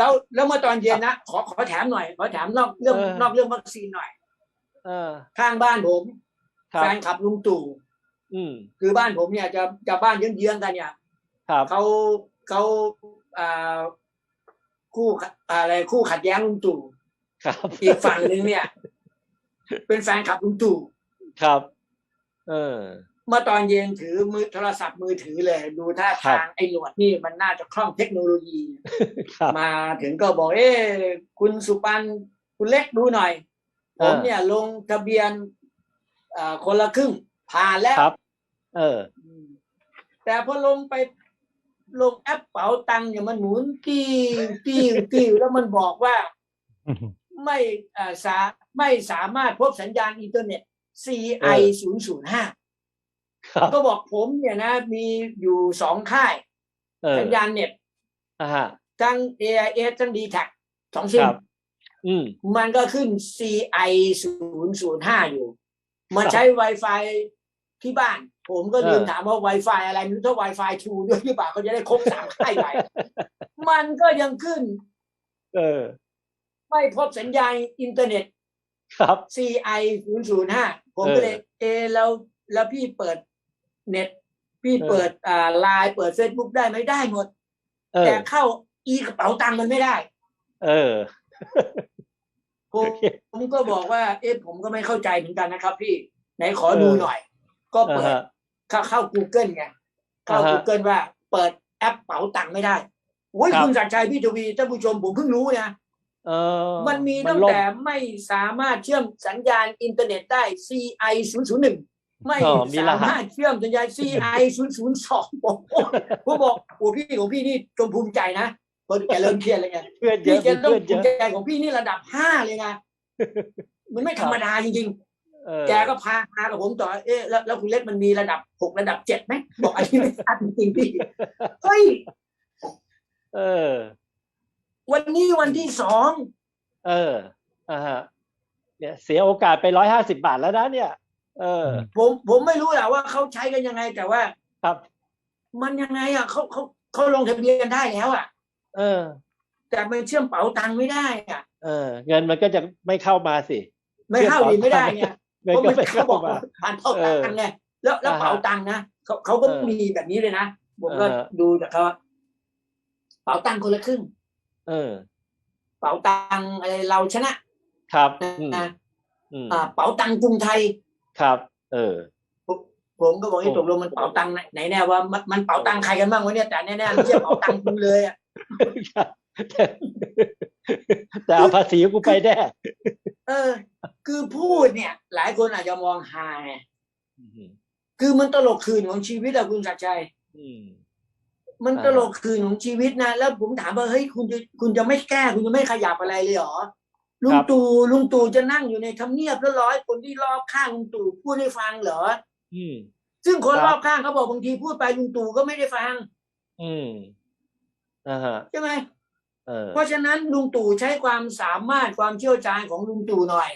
แล้วแล้วเมื่อตอนเย็นนะขอขอแถมหน่อยขอแถมนอกเรื่องเออนอกเรื่องวัคซีนหน่อยเออ ข้างบ้านผมครัแฟบนขับลุงตู่อืมคือบ้านผมเนี่ยจะจะบ้านเยื้องๆกันเนี่ยครับเขาเขาอ่าคู่อะไรคู่ขัดแย้งลุงตู่ครับอีกฝั่งหนึ่งเนี่ย เป็นแฟนขับลุงตู่ครับ เออ เมื่อตอนเย็นถือมือโทรศัพท์มือถือเลย ดูท่าครัทางบไอ้หนวดนี่มันน่าจะคล่องเทคโนโลยีครับมาถึงก็บอกเอ๊ะคุณสุปันคุณเล็กดูหน่อย ผมเออเนี่ยลงทะเบียนเอ่อคนละครึ่งผ่านแล้วครับเอออืมแต่พอลงไปลงแอปเป๋าตังค์เนี่ยมันหมุนติ้วติ้วติ้วแล้วมันบอกว่า ไม่เอ่อสาไม่สามารถพบสัญญาณอินเทอร์เน็ต CI 0 0 5ครับ ก็บอกผมเนี่ยนะ มีอยู่สองค่ายเออสัญญาณเน็ตอ่าฮะทั้ง AIS ทั้ง d t แทสองซิมครับอืมมันก็ขึ้น CI 0 0 5 อยู่มาใช้ Wi-Fi ที่บ้าน ผมก็ลืมเออถามว่า Wi-Fi อะไรไม่รู้ถ้า Wi-Fi 2ด้วยหรือเปล่าเขาจะได้ครบสามค่ายไปมันก็ยังขึ้น เออ ไม่พบสัญญาณอินเทอร์เน็ต ครับ CI 0 0 5 ผมก็เลย เอะแล้วแล้วพี่เปิด เน็ต พี่เออเปิดอ่าไลน์เปิด Facebook ได้ไหมได้หมดเอแต่อเข้าอีกระเป๋าตังค์มันไม่ได้ เออผมผมก็บอกว่า เอ๊ะผมก็ไม่เข้าใจเหมือนกันนะครับ พี่ไหนขอดูหน่อย ก็เปิดอ่าฮะเข้าเข้า Google ไงเข้าอ่าฮะ Google ว่า เปิดแอปเป๋าตังค์ไม่ได้โอ้ยครับคุณสัจชัยพี่ทวีท่านผู้ชมผมเพิ่งรู้นะเออมันมีตั้งล่แต่ไม่สามารถเชื่อมสัญญาณอินเทอร์เน็ตได้ CI 0 0 1 ไม่อ๋อมีรสาหัสมารถเชื่อมสัญญาณ CI 0 0 2ผมผมบอกโอ้พี่ของพี่นี่จงภูมิใจนะเพราะแกเริ่มเครียดแล้วไงเพื่อนเยพี่อะแกมีต้องเพื่อนภูเยมิอะใจของพี่นี่ระดับห้าเลยนะมันไม่ธรรมดาจริงเออๆแกก็พาพากับผมต่อเอ๊ะแล้วแล้วคุณเล็กมันมีระดับหกระดับเจ็ดไหมบอกอันนี้ไม่ทราบจริงๆพี่เฮ้ยเออ วันนี้วันที่สองเอออ่าฮะเนี่ยเสียโอกาสไปร้อยห้าสิบาทแล้วนะเนี่ย เออ ผมผมไม่รู้แหละว่าเขาใช้กันยังไงแต่ว่า ครับ มันยังไงอะเขาเขาเขาลงทะเบียนได้แล้วอะ เออ แต่มันเชื่อมเป๋าตังค์ไม่ได้อะ เออ เงินมันก็จะไม่เข้ามาสิ ไม่เข้าดีไม่ได้ไงเงินเพราะก็มันไม่เขาเข้าบอกมาว่าผ่านเป๋าตังค์ไงแล้วแล้วอ่าฮะเป๋าตังค์นะเขาเขาก็เออมีแบบนี้เลยนะผมก็เออดูจากเขาเป๋าตังค์คนละครึ่ง เออ เป๋าตังค์อะไรเราชนะครับอืมนะอืมอ่าเป๋าตังค์กรุงไทย ครับ เออ ผมก็บอกให้โอ้ตกลงมันเป๋าตังค์ไหนแน่ว่ามันมันเป๋าตังค์ใครกันบ้างวะเนี่ยแต่แน่ๆไม่ใช่เป๋าตังค์กูเลยอะแต่แต่เอาภาษีกูไปแน่เออ คือพูดเนี่ย หลายคนอาจจะมองฮาไงอืมคือมันตลกคืนของชีวิตอะคุณศักดิ์ชัยอืมมันอ่าตลกคืนของชีวิตนะแล้วผมถามว่าเฮ้ยคุณจะคุณจะไม่แก้ คุณจะไม่ขยับอะไรเลยเหรอ ลุงตู่ลุงตู่จะนั่งอยู่ในทำเนียบแล้วร้อยคนที่รอบข้างลุงตู่พูดให้ฟังเหรออืมซึ่งคนครับรอบข้างเขาบอกบางทีพูดไปลุงตู่ก็ไม่ได้ฟัง อืมอ่าฮะใช่ไหมเออเพราะฉะนั้นลุงตู่ใช้ความสามารถความเชี่ยวชาญของลุงตู่หน่อย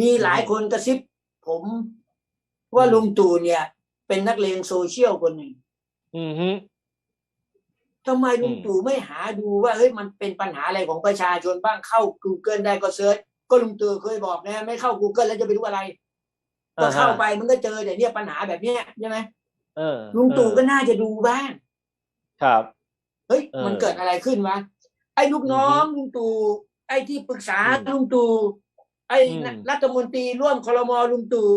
มีหลายคนกระซิบ ผม ว่าลุงตู่เนี่ย เป็นนักเลงโซเชียลคนหนึ่ง อืมฮึ ทำไมลุงอืมตู่ไม่หาดูว่าเฮ้ยมันเป็นปัญหาอะไรของประชาชนบ้างเข้า Google ได้ก็เซิร์ชก็ลุงตู่เคยบอกนะไม่เข้า Google แล้วจะไปรู้อะไร ก็เข้าไปมันก็เจอแต่เนี่ยปัญหาแบบเนี้ยใช่ไหมเออลุงตู่เออก็น่าจะดูบ้าง ครับ เฮ้ยเออมันเกิดอะไรขึ้นวะไอ้ลูกน้องลุงตู่ไอ้ที่ปรึกษาอืมลุงตู่ไอ้อืมรัฐมนตรีร่วมคลมลุงตู่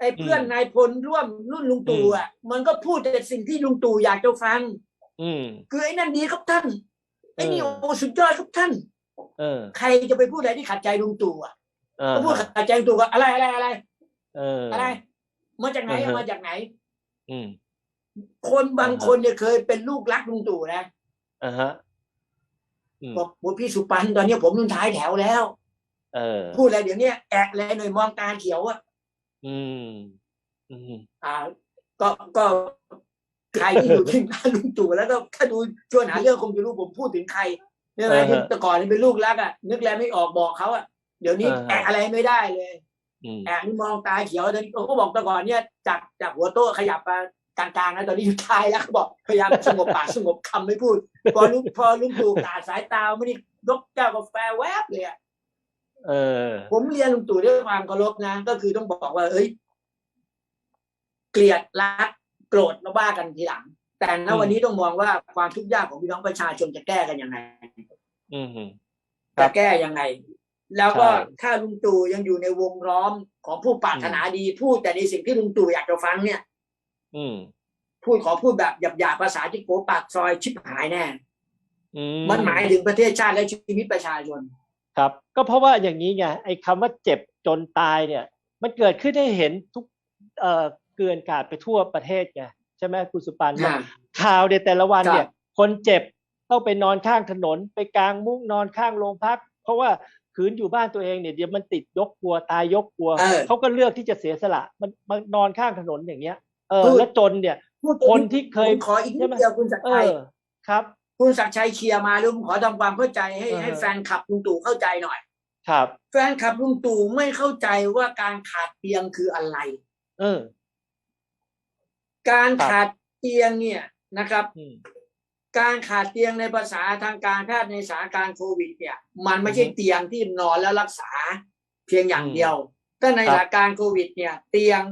ไอ้เพื่อนอืมนายพลร่วมรุ่นลุงตู่อืมอะ มันก็พูดแต่สิ่งที่ลุงตู่อยากจะฟัง อืม คือไอ้นั่นดีครับท่านไอ้นี่เออโอ้สุดยอดครับท่าน เออ ใครจะไปพูดอะไรที่ขัดใจลุงตู่อะอ่าก็พูดฮะขัดใจลุงตู่ก็อะไรอะไรอะไร เออ อะไร มาจากไหนอ่าอะฮะมาจากไหน อืมคนบางอ่าฮะคนเนี่ยเคยเป็นลูกรักลุงตู่นะอ่าฮะอืมบอกว่าพี่สุปันตอนนี้ผมรุ่นท้ายแถวแล้ว เออ พูดอะไรเดี๋ยวนี้แอกเลยหน่อยมองตาเขียวอะอืม อืม อ่า ก็ก็ ใครที่อยู่ที่บ้านลุงตู่แล้วก็ถ้าดูชวนหาเรื่องคงจะรู้ผมพูดถึงใครใช่ไหมอ่าฮะที่แต่ก่อนนี่เป็นลูกรักอะนึกแล้วไม่ออกบอกเขาอะเดี๋ยวนี้อ่าฮะแอกอะไรไม่ได้เลยอืมแอกนี่มองตาเขียวตอนนี้เขาก็บอกแต่ก่อนเนี่ยจากจากหัวโต๊ะขยับมากลางๆนะตอนนี้อยู่ท้ายแล้วเขาบอกพยายามสงบปากสงบคำไม่พูด พอลุงพอลุงตู่กาดสายตาไม่ได้ยกแก้วกาแฟแวบเลยอะเออ ผมเรียนลุงตู่ด้วยความเคารพนะก็คือต้องบอกว่า เอ้ย เกลียดรัก โกรธแล้วว่ากันทีหลัง แต่ณอืมวันนี้ต้องมองว่าความทุกข์ยากของพี่น้องประชาชนจะแก้กันยังไงอืมครัจะบแก้ยังไง แล้วก็ใช่ถ้าลุงตู่ยังอยู่ในวงล้อมของผู้ปรารถนาดีพูดแต่ในสิ่งที่ลุงตู่อยากจะฟังเนี่ย อืมพูดขอพูดแบบหยาบๆภาษาที่โกปากซอยชิบหายแน่อืมันหมายถึงประเทศชาติและชีวิตประชาชน ครับ ก็เพราะว่าอย่างนี้ไงไอ้คำว่าเจ็บจนตายเนี่ย มันเกิดขึ้นให้เห็นทุก เอ่อเกลื่อนกลาดไปทั่วประเทศไงใช่ไหมคุณสุปันอ่าข่าวในแต่ละวันครับเนี่ย คนเจ็บต้องไปนอนข้างถนน ไปกลางมุ้งนอนข้างโรงพัก เพราะว่าขืนอยู่บ้านตัวเองเนี่ยเดี๋ยวมันติดยกกลัวตายยกกลัวเออเขาก็เลือกที่จะเสียสละมันมันนอนข้างถนนอย่างเงี้ย เออพูดแล้วจนเนี่ยพูดคนที่เคยผมขออีกนิใช่ดไหมเดียวคุณศักดิ์เอชัยอครับคุณศักดิ์ชัยเคลียร์มาลุงขอทำความเข้าใจให้เออให้แฟนคลับลุงตู่เข้าใจหน่อย ครับ แฟนคลับลุงตู่ไม่เข้าใจว่าการขาดเตียงคืออะไร เออ การครับขาดเตียงเนี่ยนะครับอืมการขาดเตียงในภาษาทางการแพทย์ในสถานการณ์โควิด เนี่ย มันไม่ใช่อือฮึเตียงที่นอนแล้วรักษาเพียงอย่างอืมเดียวถ้าในครับสถานการณ์โควิด เนี่ย เตียง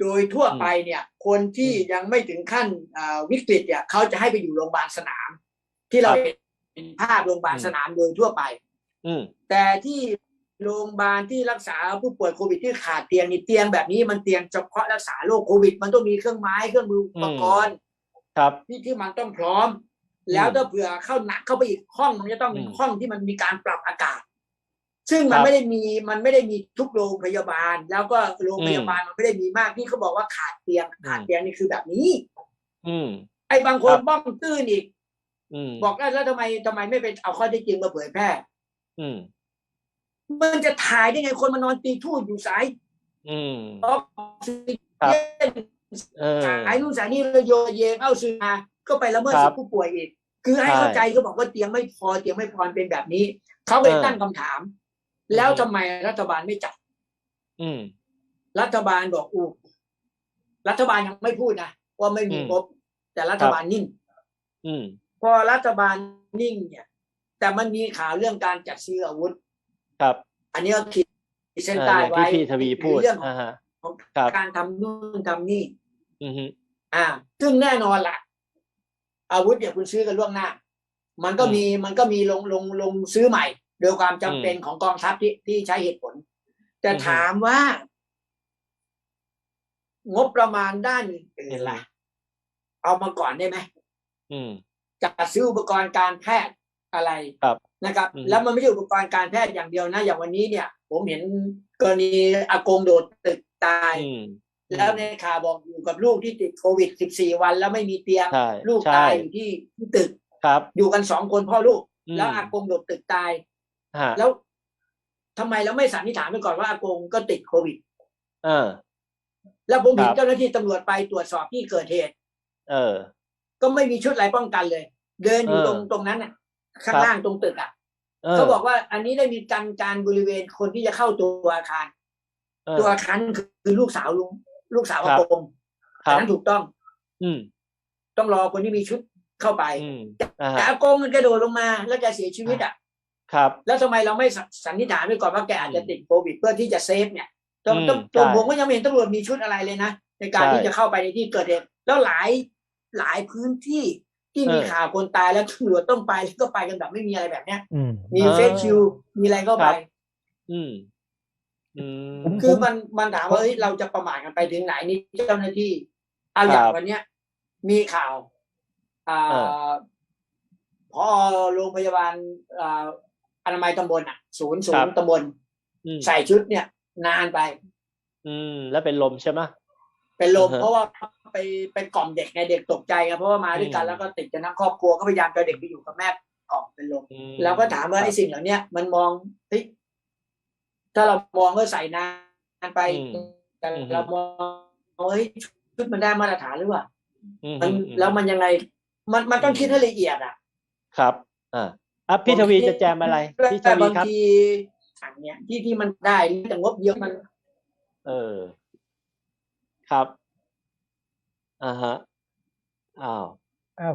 โดยทั่วไปเนี่ย คนที่อืมยังไม่ถึงขั้นอ่าวิกฤตเนี่ยเขาจะให้ไปอยู่โรงพยาบาลสนาม ที่เราครับเห็นภาพโรงพยาบาลอืมสนามโดยทั่วไปอืมแต่ที่ โรงพยาบาลที่รักษาผู้ป่วยโควิดที่ขาดเตียงนี่เตียงแบบนี้มันเตียงเฉพาะรักษาโรคโควิด มันต้องมีเครื่องไม้เครื่องมืออุปกรณ์ครับที่ที่มันต้องพร้อม แล้วถ้าเผื่อเข้าหนักเข้าไปอีกห้องมันจะต้องเป็นอืมห้องที่มันมีการปรับอากาศ ซึ่งมัคนรับไม่ได้มีมันไม่ได้มีทุกโรงพยาบาล แล้วก็โรงอืมพยาบาลมันไม่ได้มีมากที่เขาบอกว่าขาดเตียงขาดอืมเตียงนี่คือแบบนี้ อืมไอ้บางคนครับบ้องตื้นอีกอืมบอกแล้วแล้วทำไมทำไมไม่ไปเอาข้อเท็จจริงมาเผยแพร่อื มมันจะถ่ายได้ไงคนมานอนตีทูดอยู่สายอืมออกซิเจครับนเออสายนู่นสายนี่เลยโยนเยงเอาซื้อมาก็ไปละเมิดครัสิทบธิผู้ป่วยอีก คือให้ใช่เข้าใจก็บอกว่าเตียงไม่พอเตียงไม่พอเป็นแบบนี้ เขาไปเออตั้งคำถาม แล้วอือฮึทำไมรัฐบาลไม่จัด อืม รัฐบาลบอกอู้รัฐบาลยังไม่พูดนะว่าไม่มีอืมงบแต่รัฐบาลนิ่ง อืม พอรัฐบาลนิ่งเนี่ย แต่มันมีข่าวเรื่องการจัดซื้ออาวุธ ครับ อันนี้ก็ขีดเส้นเออใต้อย่างไว้ที่พี่ทวีพูดในเรื่องของอ่าฮะของครับการทำนู่นทำนี่อือฮึอ่า ซึ่งแน่นอนละอาวุธเนี่ยคุณซื้อกันล่วงหน้า มันก็มีมันก็มีลงลงลงซื้อใหม่ โดยความจำเป็นของกองทัพที่ที่ใช้เหตุผล แต่ถามว่า งบประมาณด้านอื่นๆล่ะ เอามาก่อนได้ไหมอืมจัดซื้ออุปกรณ์การแพทย์ อะไรครับนะครับอืมแล้วมันไม่ใช่อุปกรณ์การแพทย์อย่างเดียวนะ อย่างวันนี้เนี่ย ผมเห็นกรณีอากงโดดตึกตายอืมแล้วในข่าวบอกอยู่กับลูกที่ติดโควิด 14 วันแล้วไม่มีเตียงใช่ลูกใช่ตายอยู่ที่ที่ตึกครับอยู่กันสองคนพ่อลูกอืมแล้วอากงโดดตึกตายฮะแล้วทำไมเราไม่สันนิษฐานไปก่อนว่าอากงก็ติดโควิด เออ แล้วผมเห็คนรับเจ้าหน้าที่ตำรวจไปตรวจสอบที่เกิดเหตุ เออ ก็ไม่มีชุดอะไรป้องกันเลย เดินอยู่เออตรงตรงนั้นน่ะ ข้างครับล่างตรงตึกอะเออเขาบอกว่าอันนี้ได้มีการการบริเวณคนที่จะเข้าตัวอาคารเออตัวอาคารคือคือลูกสาวลุงลูกสาวครัอาบกงครัอันบนั้นถูกต้อง อืมต้องรอคนที่มีชุดเข้าไปอืมอ่าแต่ฮะอากงมันกระโดดลงมา แล้วแกเสียชีวิตอะครับ แล้วทำไมเราไม่สัสันนิษฐานไว้ก่อนว่าแกอาจจะติดโควิดเพื่อที่จะเซฟเนี่ยต้องอืมต้องใช่ผมก็ยังไม่เห็นตำรวจมีชุดอะไรเลยนะในการใช่ที่จะเข้าไปในที่เกิดเหตุแล้วหลายหลายพื้นที่ ที่มีเออข่าวคนตายแล้วตำรวจต้องไปแล้วก็ไปกันแบบไม่มีอะไรแบบเนี้ยอืมมีเออเฟซชิลมีอะไรเข้าไปครับอืมอืมผมคือมันมันถามว่าเฮ้ยเราจะประมาทกันไปถึงไหนนี่เจ้าหน้าที่เอาอย่างครับวันเนี้ย มีข่าวอ่เอาพอโรงพยาบาลอ่าอนามัยตำบลอะ ศูนย์ศูครันบย์ตำบลอืมใส่ชุดเนี่ย นานไป อืม แล้วเป็นลมใช่ไหม เป็นลมอ่าฮะเพราะว่าไปไปกล่อมเด็กไงเด็กตกใจไงเพราะว่ามาด้วยกันอืมแล้วก็ติดกันทั้งครอบครัวก็พยายามจะเด็กไปอยู่กับแม่กล่อมเป็นลมอืมแล้วก็ถามว่าครับไอ้สิ่งเหล่าเนี้ยมันมองเฮ้ยถ้าเรามองว่าใส่นานไปอืมแต่อืมเรามองเฮ้ยชุดมันได้มาตรฐานหรือเปล่าอืมมันอืมแล้วมันยังไง มันมันต้องคิดให้ละเอียดอะ ครับอ่าอะพี่ทวีจะแจมอะไรพี่ทแต่วีบางครับทีสั่งเนี้ยที่ที่มันได้แต่งบเยอะมัน เออ ครับ อ่าฮะ อ้าว อ้าว